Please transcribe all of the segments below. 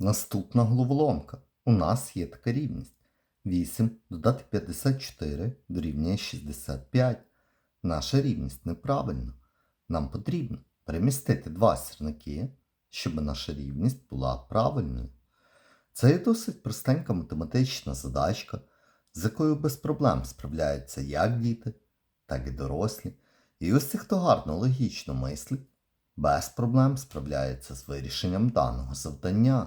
Наступна головоломка. У нас є така рівність. 8 додати 54 дорівнює 65. Наша рівність неправильна. Нам потрібно перемістити два сірники, щоб наша рівність була правильною. Це є досить простенька математична задачка, з якою без проблем справляються як діти, так і дорослі. І ті, хто гарно логічно мислить, без проблем справляється з вирішенням даного завдання.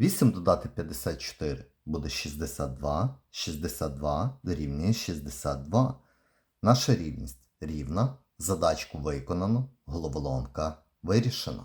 8 додати 54 буде 62, 62 дорівнює 62. Наша рівність рівна, задачку виконано, головоломка вирішена.